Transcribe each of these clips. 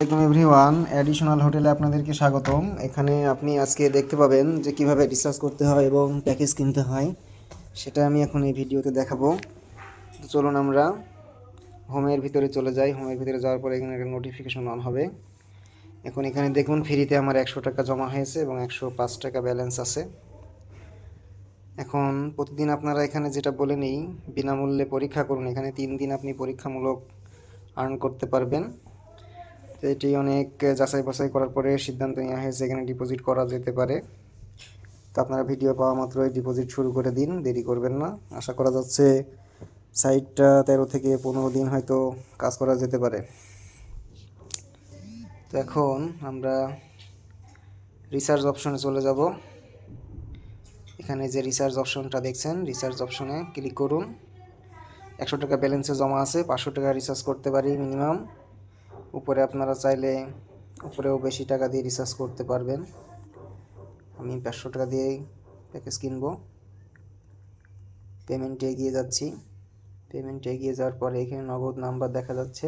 আসসালামাইকুম everyone additional হোটেলে আপনাদেরকে স্বাগতম। এখানে আপনি আজকে দেখতে পাবেন যে কীভাবে রিসার্চ করতে হয় এবং প্যাকেজ কিনতে হয়, সেটা আমি এখন এই ভিডিওতে দেখাবো। চলুন আমরা হোমের ভিতরে চলে যাই। হোমের ভিতরে যাওয়ার পরে এখানে একটা নোটিফিকেশন অন হবে। এখন এখানে দেখুন ফ্রিতে আমার একশো টাকা জমা হয়েছে এবং একশো পাঁচ টাকা ব্যালেন্স আছে। এখন প্রতিদিন আপনারা এখানে যেটা বলে নেই, বিনামূল্যে পরীক্ষা করুন। এখানে তিন দিন আপনি পরীক্ষামূলক আর্ন করতে পারবেন। তো এটি অনেক যাচাই বাছাই করার পরে সিদ্ধান্ত নেওয়া হয়েছে এখানে ডিপোজিট করা যেতে পারে। তো আপনারা ভিডিও পাওয়া মাত্রই ডিপোজিট শুরু করে দিন, দেরি করবেন না। আশা করা যাচ্ছে সাইটটা তেরো থেকে পনেরো দিন হয়তো কাজ করা যেতে পারে। তো এখন আমরা রিসার্চ অপশনে চলে যাব। এখানে যে রিসার্চ অপশনটা দেখছেন রিসার্চ অপশনে ক্লিক করুন। একশো টাকা ব্যালেন্সে জমা আছে, পাঁচশো টাকা রিসার্চ করতে পারি মিনিমাম উপরে আপনারা চাইলে উপরেও বেশি টাকা দিয়ে রিচার্জ করতে পারবেন। আমি পাঁচশো টাকা দিয়েই প্যাকেজ কিনবো। পেমেন্টে এগিয়ে যাচ্ছি। পেমেন্টে এগিয়ে যাওয়ার পরে এখানে নগদ নাম্বার দেখা যাচ্ছে।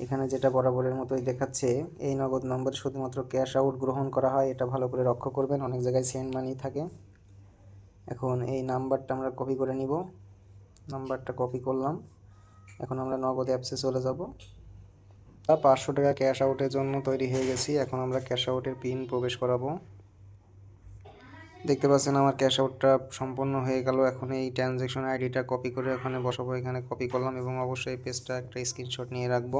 এখানে যেটা বরাবরের মতোই দেখাচ্ছে, এই নগদ নম্বরে শুধুমাত্র ক্যাশ আউট গ্রহণ করা হয়, এটা ভালো করে লক্ষ্য করবেন। অনেক জায়গায় সেন্ড মানি থাকে। এখন এই নাম্বারটা আমরা কপি করে নিব। নাম্বারটা কপি করলাম। এখন আমরা নগদ অ্যাপসে চলে যাব। তা পাঁচশো টাকা ক্যাশ আউটের জন্য তৈরি হয়ে গেছি। এখন আমরা ক্যাশ আউটের পিন প্রবেশ করাবো। দেখতে পাচ্ছেন আমার ক্যাশ আউটটা সম্পন্ন হয়ে গেল। এখন এই ট্রানজ্যাকশন আইডিটা কপি করে এখানে বসাবো। এখানে কপি করলাম এবং অবশ্যই পেজটা একটা স্ক্রিনশট নিয়ে রাখব।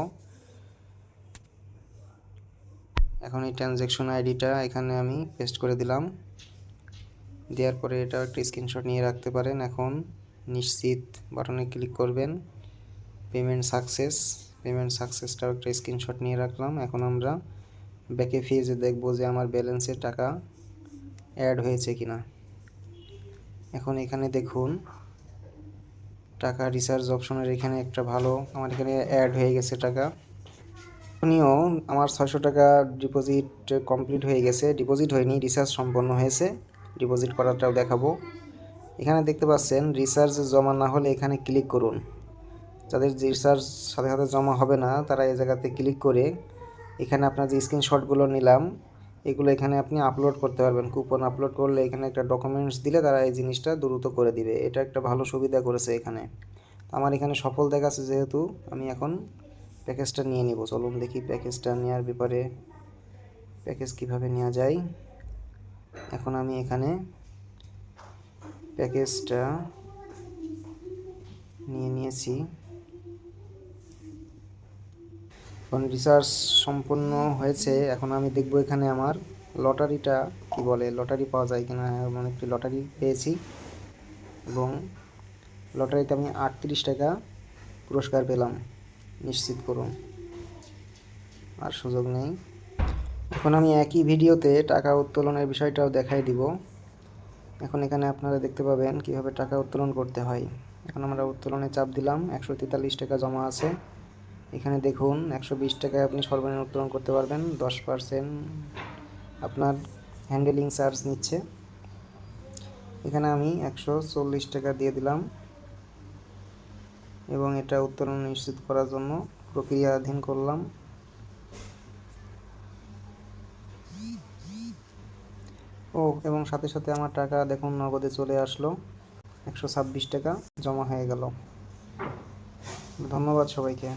এখন এই ট্রানজ্যাকশন আইডিটা এখানে আমি পেস্ট করে দিলাম। দেওয়ার পরে এটা একটা স্ক্রিনশট নিয়ে রাখতে পারেন। এখন নিশ্চিত বাটনে ক্লিক করবেন। পেমেন্ট সাকসেস পেমেন্ট সাকসেসটাও একটা স্ক্রিনশট নিয়ে রাখলাম। এখন আমরা ব্যাকে ফিজে দেখব যে আমার ব্যালেন্সে টাকা অ্যাড হয়েছে কিনা। এখন এখানে দেখুন, টাকা রিচার্জ অপশনের এখানে একটা ভালো, আমার এখানে অ্যাড হয়ে গেছে টাকা। এখনিও আমার ছয়শো টাকা ডিপোজিট কমপ্লিট হয়ে গেছে। ডিপোজিট হয়নি রিচার্জ সম্পন্ন হয়েছে। ডিপোজিট করাটাও দেখাবো। এখানে দেখতে পাচ্ছেন রিচার্জ জমা না হলে এখানে ক্লিক করুন। যাদের রিচার্জ সাথে সাথে জমা হবে না, তারা এই জায়গাতে ক্লিক করে এখানে আপনার যে স্ক্রিনশটগুলো নিলাম, এগুলো এখানে আপনি আপলোড করতে পারবেন। কুপন আপলোড করলে এখানে একটা ডকুমেন্টস দিলে তারা এই জিনিসটা দ্রুত করে দিবে। এটা একটা ভালো সুবিধা করেছে এখানে। আমার এখানে সফল দেখাচ্ছে যেহেতু, আমি এখন প্যাকেজটা নিয়ে নিব। চলুন দেখি প্যাকেজটা নেওয়ার ব্যাপারে প্যাকেজ কীভাবে নেওয়া যায়। এখন আমি এখানে প্যাকেজটা নিয়ে নিয়েছি। এখন রিসার্চ সম্পূর্ণ হয়েছে, এখন আমি দেখব এখানে আমার লটারিটা কি বলে, লটারি পাওয়া যায় কিনা, এমন একটি লটারি পেয়েছি। এবং লটারিতে আমি আটত্রিশ টাকা পুরস্কার পেলাম, নিশ্চিত করুন। আর সুযোগ নেই। এখন আমি একই ভিডিওতে টাকা উত্তোলনের বিষয়টাও দেখাই দিব। এখন এখানে আপনারা দেখতে পাবেন কীভাবে টাকা উত্তোলন করতে হয়। এখন আমরা উত্তোলনে চাপ দিলাম, একশো তেতাল্লিশ টাকা জমা আছে। এখানে দেখুন, একশো বিশ টাকায় আপনি সর্বনিম্ন উত্তোলন করতে পারবেন, দশ পার্সেন্ট আপনার হ্যান্ডেলিং চার্জ নিচ্ছে। এখানে আমি একশো চল্লিশ টাকা দিয়ে দিলাম এবং এটা উত্তোলন নিশ্চিত করার জন্য প্রক্রিয়াধীন করলাম। ও, এবং সাথে সাথে আমার টাকা দেখুন নগদে চলে আসলো, একশো ছাব্বিশ টাকা জমা হয়ে গেল। ধন্যবাদ সবাইকে।